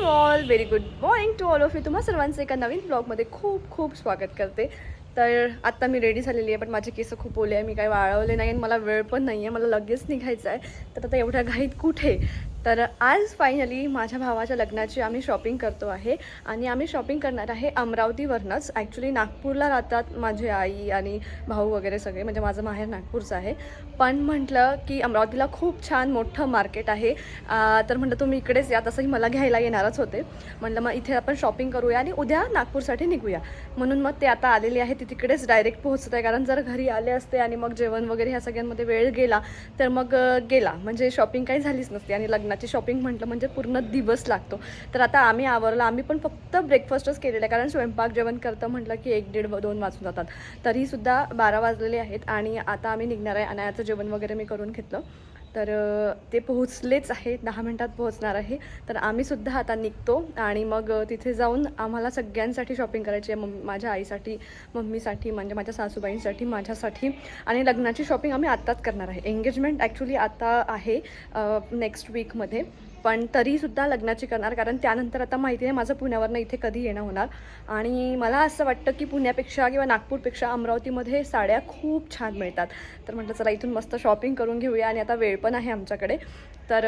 Morning all very good morning to all of you तुम्हा सर्वांचं एका नवीन ब्लॉगमध्ये खूप खूप स्वागत करते. तर आत्ता मी रेडी झालेली आहे पण माझे केस खूप ओले आहे मी काही वाळवले नाही आणि मला वेळ पण नाही आहे मला लगेच निघायचं आहे तर आता एवढ्या घाईत कुठे? तर आज फायनली माझ्या भावाच्या लग्नाची आम्ही शॉपिंग करतो आहे. आणि आम्ही शॉपिंग करणार आहे अमरावतीवरनंच. ॲक्च्युली नागपूरला राहतात माझे आई आणि भाऊ वगैरे सगळे. म्हणजे माझं माहेर नागपूरचं आहे. पण म्हटलं की अमरावतीला खूप छान मोठं मार्केट आहे. तर म्हटलं तुम्ही इकडेच या. तसंही मला घ्यायला येणारच होते. म्हटलं मग इथे आपण शॉपिंग करूया आणि उद्या नागपूरसाठी निघूया. म्हणून मग ते आता आलेले आहे ते तिकडेच डायरेक्ट पोहोचत आहे. कारण जर घरी आले असते आणि मग जेवण वगैरे ह्या सगळ्यांमध्ये वेळ गेला तर मग गेला. म्हणजे शॉपिंग काही झालीच नसते आणि लग्न लग्नाची शॉपिंग म्हटलं म्हणजे पूर्ण दिवस लागतो. तर आता आम्ही आवरला आम्ही पण फक्त ब्रेकफास्टच केलेलं आहे कारण स्वयंपाक जेवण करतं म्हटलं की एक दीड दोन वाजून जातात. तरीसुद्धा बारा वाजलेले आहेत आणि आता आम्ही निघणार आहे. अनायाचं जेवण वगैरे मी करून घेतलं. तर ते पोहोचलेच आहे दहा मिनटात पोहोचणार आहे. तर आम्ही सुद्धा आता निघतो आणि मग तिथे जाऊन आम्हाला सगळ्यांसाठी शॉपिंग करायची आहे. मम माझ्या आईसाठी मम्मीसाठी म्हणजे माझ्या सासूबाईंसाठी माझ्यासाठी. आणि लग्नाची शॉपिंग आम्ही आत्ताच करणार आहे. एंगेजमेंट ॲक्च्युली आता आहे नेक्स्ट वीकमध्ये पण तरीसुद्धा लग्नाची करणार कारण त्यानंतर आता माहिती नाही माझं पुण्यावरनं इथे कधी येणं होणार. आणि मला असं वाटतं की पुण्यापेक्षा किंवा नागपूरपेक्षा अमरावतीमध्ये साड्या खूप छान मिळतात. तर म्हटलं चला इथून मस्त शॉपिंग करून घेऊया आणि आता वेळ पण आहे आमच्याकडे. तर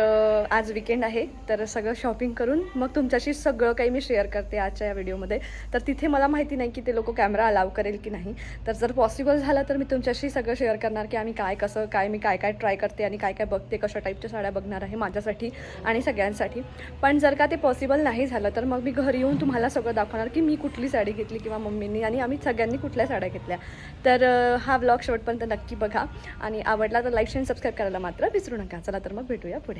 आज विकेंड आहे. तर सगळं शॉपिंग करून मग तुमच्याशी सगळं काही मी शेअर करते आजच्या या व्हिडिओमध्ये तर तिथे मला माहिती नाही की ते लोक कॅमेरा अलाव करेल की नाही. तर जर पॉसिबल झालं तर मी तुमच्याशी सगळं शेअर करणार की आम्ही काय कसं काय मी काय काय ट्राय करते आणि काय काय बघते कशा टाईपच्या साड्या बघणार आहे माझ्यासाठी आणि सगळ्यांसाठी. पण जर का ते पॉसिबल नाही झालं तर मग मी घरी येऊन तुम्हाला सगळं दाखवणार की मी कुठली साडी घेतली किंवा मम्मींनी आणि आम्ही सगळ्यांनी कुठल्या साड्या घेतल्या. तर हा ब्लॉग शेवटपर्यंत नक्की बघा आणि आवडला तर लाईक शेअर सबस्क्राईब करायला मात्र विसरू नका. चला तर मग भेटूया पुढे.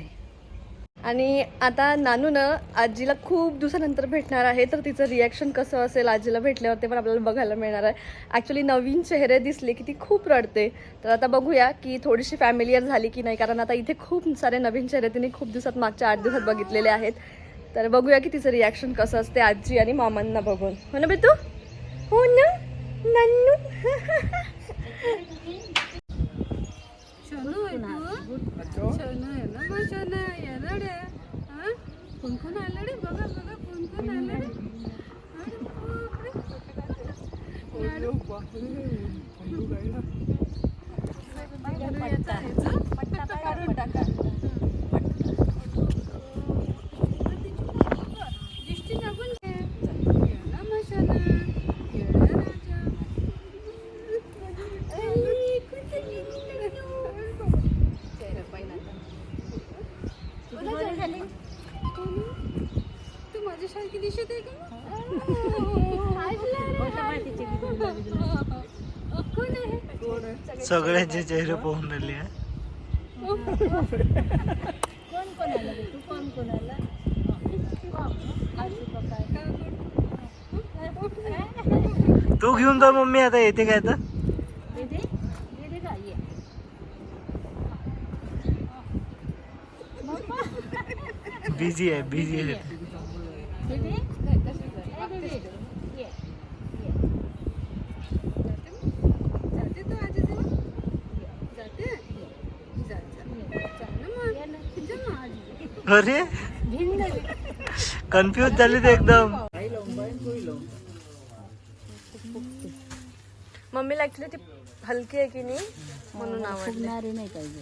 आणि आता नानूनं आजीला खूप दिवसानंतर भेटणार आहे तर तिचं रिॲक्शन कसं असेल आजीला भेटल्यावर ते पण आपल्याला बघायला मिळणार आहे. ॲक्च्युली नवीन चेहरे दिसले की ती खूप रडते. तर आता बघूया की थोडीशी फॅमिलीयर झाली की नाही कारण आता इथे खूप सारे नवीन चेहरे तिने खूप दिवसात मागच्या आठ दिवसात बघितलेले आहेत. तर बघूया की तिचं रिॲक्शन कसं असते आजी आणि मामांना बघून. हो ना बेतू हो ना? नानू? शोनू आहे तू शोनू आहे ना मग शोनू येणार रे कोण कोण आलं रे बघा बघा कोण कोण आलं रे याचा पट्टा काढून टाका दिष्टी टाकून घे. चल, ये ना मग शोनू. ये ना राजा. आई, कुठे गेली? चेहरा पाहिला तू माझ्यासारखी दिसत आहे का कोण आहे सगळ्यांचे चेहरे पाहून राहिले आहे. कोण कोण आला? तू कोण कोण आला तू घेऊन जा मम्मी आता येते काय तर मग जा ना आजी अरे कन्फ्युज झाली ते एकदम। मम्मीला ॲक्च्युली ती हलकी आहे की नाही? म्हणून नाही पाहिजे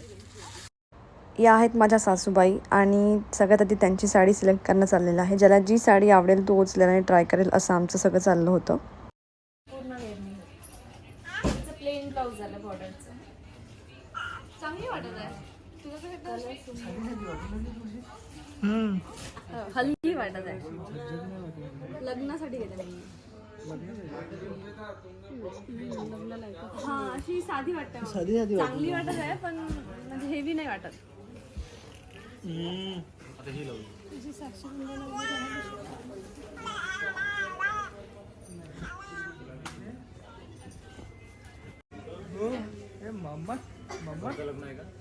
या आहेत माझ्या सासूबाई आणि सगळ्यात आधी त्यांची साडी सिलेक्ट करणं चाललेलं आहे. ज्याला जी साडी आवडेल तो उचलेला आणि ट्राय करेल असं आमचं सगळं चाललं होतं. प्लेन ब्लाऊज झालं बॉर्डरचं चांगली वाटत आहे. हम्म. हलकी वाटत आहे. लग्नासाठी घेतली हा अशी साधी वाटते मला. साधी साधी वाटते. चांगली वाटत आहे पण म्हणजे हेवी नाही वाटत. हम्म. ए, मम्मा मम्मा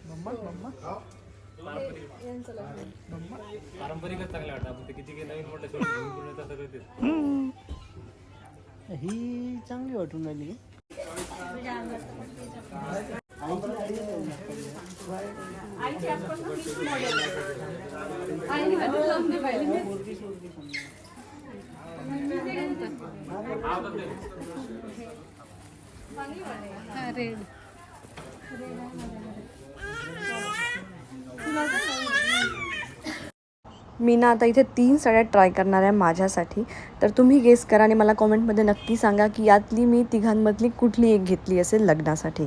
मम्मा मम्मा पारंपरिकच चांगलं वाटतं आपण ते किती काही नवीन म्हटलं शेवटी पूर्ण सगळं ही चांगली वाटून राहिली मी ना आता इथे तीन साड्या ट्राय करणार आहे माझ्यासाठी. तर तुम्ही गेस करा आणि मला कॉमेंटमध्ये नक्की सांगा की यातली मी तिघांमधली कुठली एक घेतली असेल लग्नासाठी.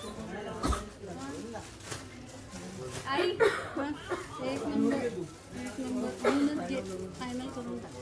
एक नंबर एक नंबर म्हणूनच घे फायनल करून टाक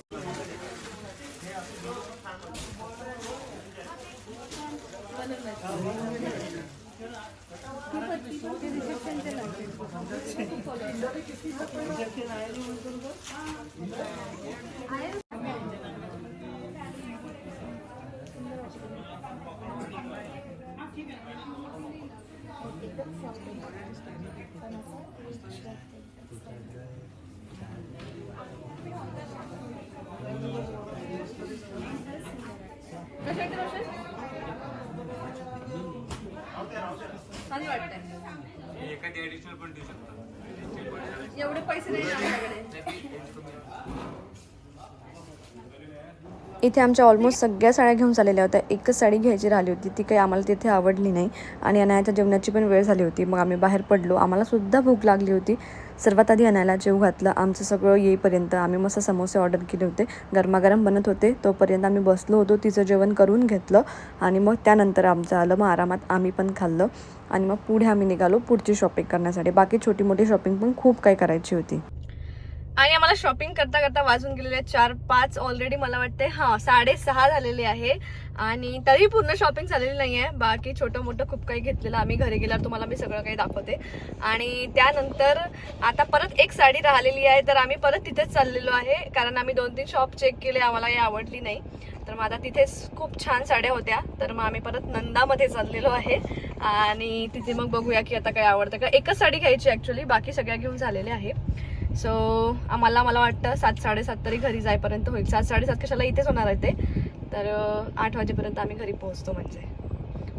एखादी ऍडिशनल पण देऊ शकता. एवढे पैसे नाही इथे आमच्या ऑलमोस्ट सगळ्या साड्या घेऊन चाललेल्या होत्या. एकच साडी घ्यायची राहिली होती. ती काही आम्हाला तिथे आवडली नाही. आणि अनायाच्या जेवणाची पण वेळ झाली होती. मग आम्ही बाहेर पडलो. आम्हालासुद्धा भूक लागली होती. सर्वात आधी अनायला जेव घातलं. आमचं सगळं येईपर्यंत आम्ही मस्त समोसे ऑर्डर केले होते. गरमागरम बनत होते. तोपर्यंत आम्ही बसलो होतो. तिचं जेवण करून घेतलं. आणि मग त्यानंतर आमचं आलं. मग आरामात आम्ही पण खाल्लं. आणि मग पुढे आम्ही निघालो पुढची शॉपिंग करण्यासाठी. बाकी छोटी मोठी शॉपिंग पण खूप काही करायची होती. आणि आम्हाला शॉपिंग करता करता वाजून गेलेले चार पाच ऑलरेडी मला वाटते हां साडेसहा झालेले आहे. आणि तरी पूर्ण शॉपिंग झालेली नाही आहे बाकी छोटं मोठं खूप काही घेतलेलं आम्ही घरी गेल्यावर तुम्हाला मी सगळं काही दाखवते. आणि त्यानंतर आता परत एक साडी राहिलेली आहे तर आम्ही परत तिथेच चाललेलो आहे. कारण आम्ही दोन तीन शॉप चेक केले आम्हाला हे आवडली नाही. तर मग आता तिथेच खूप छान साड्या होत्या. तर मग आम्ही परत नंदामध्ये चाललेलो आहे. आणि तिथे मग बघूया की आता काय आवडतं. का एकच साडी घ्यायची ॲक्च्युली बाकी सगळ्या घेऊन झालेल्या आहे. सो आम्हाला मला वाटतं सात साडेसात तरी घरी जायपर्यंत होईल. सात साडेसात कशाला इथेच होणार आहे ते? तर आठ वाजेपर्यंत आम्ही घरी पोहोचतो म्हणजे.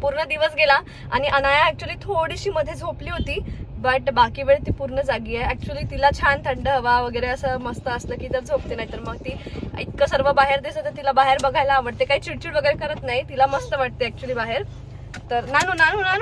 पूर्ण दिवस गेला आणि अनाया ॲक्च्युली थोडीशी मध्ये झोपली होती बट बाकी वेळ ती पूर्ण जागी आहे. ॲक्च्युली तिला छान थंड हवा वगैरे असं मस्त असलं की तर झोपते नाही तर मग ती इतकं सर्व बाहेर दिसत तर तिला बाहेर बघायला आवडते. काही चिडचिड वगैरे करत नाही तिला मस्त वाटते ॲक्च्युली बाहेर. तर नानू नानू नानू.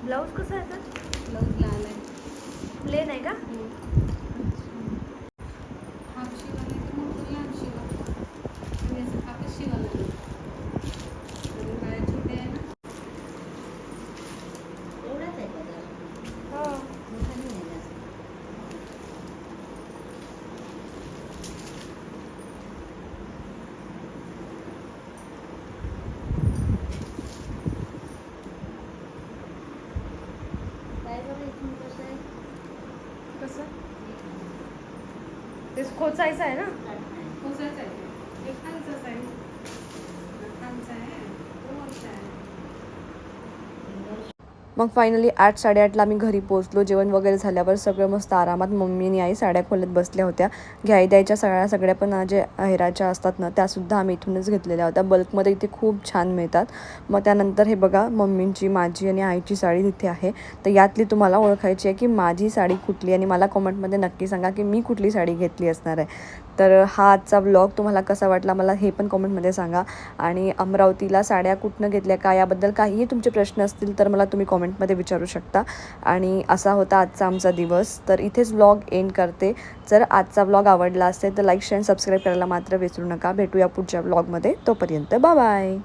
ब्लाऊज कसं आहे तर ब्लाऊज लाल आहे प्लेन आहे का हाफ शिवाला आहे तर मग लाल शिवा आणि असं हाफच शिवाला आहे. आणि बाळा छोटे आहे ना हो कसं ते खोचायचं आहे ना? कोसाच आहे. ते. आहे. खालचाच आहे खालचा आहे तो वरचा आहे मग फायनली आठ साडेआठला आम्ही घरी पोचलो जेवण वगैरे झाल्यावर सगळं मस्त आरामात मम्मीनी आई साड्या खोलत बसल्या होत्या. घ्याय द्यायच्या सगळ्या सगळ्या पण जे हेराच्या असतात ना त्यासुद्धा आम्ही इथूनच घेतलेल्या होत्या. बल्कमध्ये इथे खूप छान मिळतात. मग त्यानंतर हे बघा मम्मींची माझी आणि आईची साडी तिथे आहे. तर यातली तुम्हाला ओळखायची आहे की माझी साडी कुठली आणि मला कॉमेंटमध्ये नक्की सांगा की मी कुठली साडी घेतली असणार आहे. तर हा आजचा व्लॉग तुम्हाला कसा वाटला मला हे पण कमेंटमध्ये सांगा. आणि अमरावतीला साड्या कुठनं घेतल्या का याबद्दल काहीही तुमचे प्रश्न असतील तर मला तुम्ही कॉमेंटमध्ये विचारू शकता. आणि असा होता आजचा आमचा दिवस. तर इथेच व्लॉग एंड करते. जर आजचा व्लॉग आवडला असेल तर लाईक शेअर सबस्क्राईब करायला मात्र विसरू नका. भेटूया पुढच्या व्लॉगमध्ये तोपर्यंत बाय